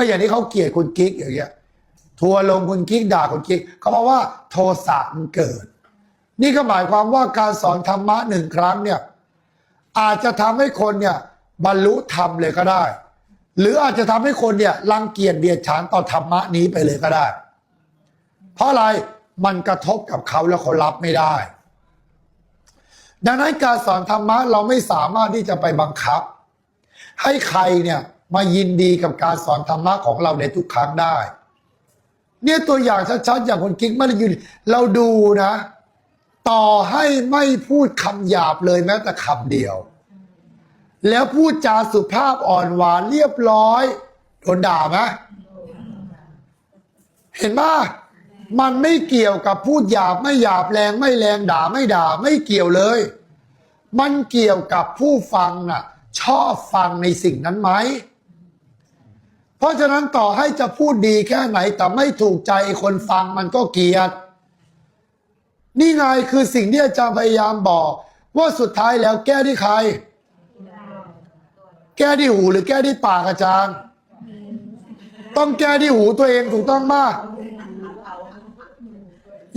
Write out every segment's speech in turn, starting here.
ก็อย่างที่เขาเกลียดคุณกิ๊กอย่างเงี้ยทัวลงคุณกิ๊กด่าคุณกิ๊กเขาบอกว่าโทสะมันเกิด นี่ก็หมายความว่าการสอนธรรมะหนึ่งครั้งเนี่ยอาจจะทำให้คนเนี่ยบรรลุธรรมเลยก็ได้ หรืออาจจะทำให้คนเนี่ยรังเกียจเดียดฉันต่อธรรมะนี้ไปเลยก็ได้ เพราะอะไรมันกระทบกับเขาแล้วเขารับไม่ได้ ดังนั้นการสอนธรรมะเราไม่สามารถที่จะไปบังคับ ให้ใครเนี่ย มายินดีกับการสอนธรรมะของเราในทุกครั้งได้ เนี่ยตัวอย่างชัดๆอย่างคนกิ๊กไม่ได้ยืนเราดูนะ ต่อให้ไม่พูดคำหยาบเลยแม้แต่คำเดียว แล้วพูดจาสุภาพอ่อนหวานเรียบร้อยโดนด่าไหมเห็นไหมมันไม่เกี่ยวกับพูดหยาบไม่หยาบแรงไม่แรงด่าไม่ด่าไม่เกี่ยวเลย มันเกี่ยวกับผู้ฟังน่ะ ชอบฟังในสิ่งนั้นไหม เพราะฉะนั้นต่อให้จะพูดดีแค่ไหน แต่ไม่ถูกใจคนฟังมันก็เกลียด นี่ไงคือสิ่งที่อาจารย์พยายามบอก ว่าสุดท้ายแล้วแก้ที่ใคร แก้ที่หูหรือแก้ที่ปากอาจารย์ ต้องแก้ที่หูตัวเองถูกต้องมาก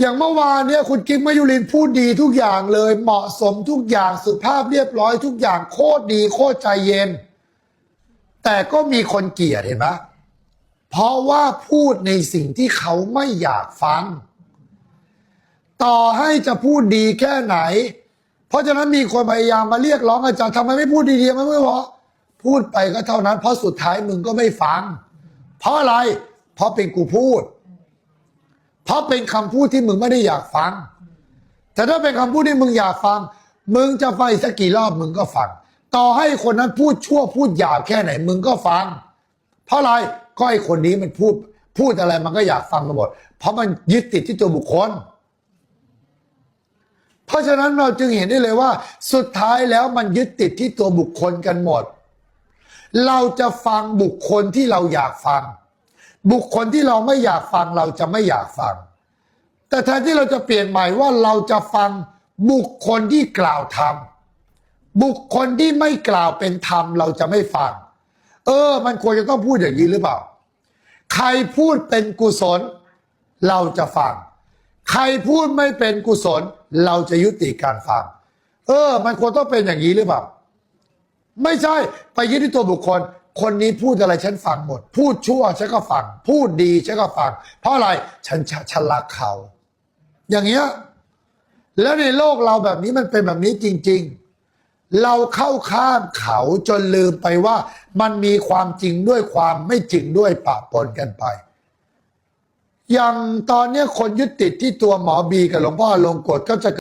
อย่างเมื่อวานเนี่ยคุณกิ๊กมายุรินพูดดีทุกอย่างเลยเหมาะสมทุกอย่างสุภาพเรียบร้อยทุกอย่างโคตรดีโคตรใจเย็น แต่ก็มีคนเกลียดเห็นไหมเพราะว่าพูดในสิ่งที่เขาไม่อยากฟัง ต่อให้จะพูดดีแค่ไหน เพราะฉะนั้นมีคนพยายามมาเรียกร้องอาจารย์ทำไมไม่พูดดีๆมันไม่พอพูดไปก็เท่านั้น เพราะสุดท้ายมึงก็ไม่ฟัง เพราะอะไร เพราะเป็นกูพูด เพราะเป็นคำพูดที่มึงไม่ได้อยากฟัง แต่ถ้าเป็นคำพูดที่มึงอยากฟัง มึงจะฟังอีกสักกี่รอบมึงก็ฟัง ต่อให้คนนั้นพูดชั่วพูดหยาบแค่ไหนมึงก็ฟัง เพราะอะไรก็ไอ้คนนี้มันพูดพูดอะไรมันก็อยากฟังกันหมดเพราะมันยึดติดที่ตัวบุคคล เพราะฉะนั้นเราจึงเห็นได้เลยว่า สุดท้ายแล้วมันยึดติดที่ตัวบุคคลกันหมด เราจะฟังบุคคลที่เราอยากฟัง บุคคลที่เราไม่อยากฟังเราจะไม่อยากฟัง แต่แทนที่เราจะเปลี่ยนใหม่ว่าเราจะฟังบุคคลที่กล่าวธรรม บุคคลที่ไม่กล่าวเป็นธรรมเราจะไม่ฟัง เออ มันควรจะต้องพูดอย่างนี้หรือเปล่า ใครพูดเป็นกุศล เราจะฟัง ใครพูดไม่เป็นกุศล เราจะยุติการฟัง เออ มันควรต้องเป็นอย่างนี้หรือเปล่า ไม่ใช่ไปยึดที่ตัวบุคคล คนนี้พูดอะไรฉันฟังหมด พูดชั่วฉันก็ฟัง พูดดีฉันก็ฟัง เพราะอะไรฉันฉันรักเขา อย่างเงี้ยแล้วในโลกเราแบบนี้มันเป็นแบบนี้จริง ๆ เราเข้าข้ามเขาจนลืมไปว่า มันมีความจริงด้วยความไม่จริงด้วยปะปนกันไป อย่างตอนเนี้ยคนยึดติดที่ตัวหมอบีกับหลวงพ่อลงกฎก็จะ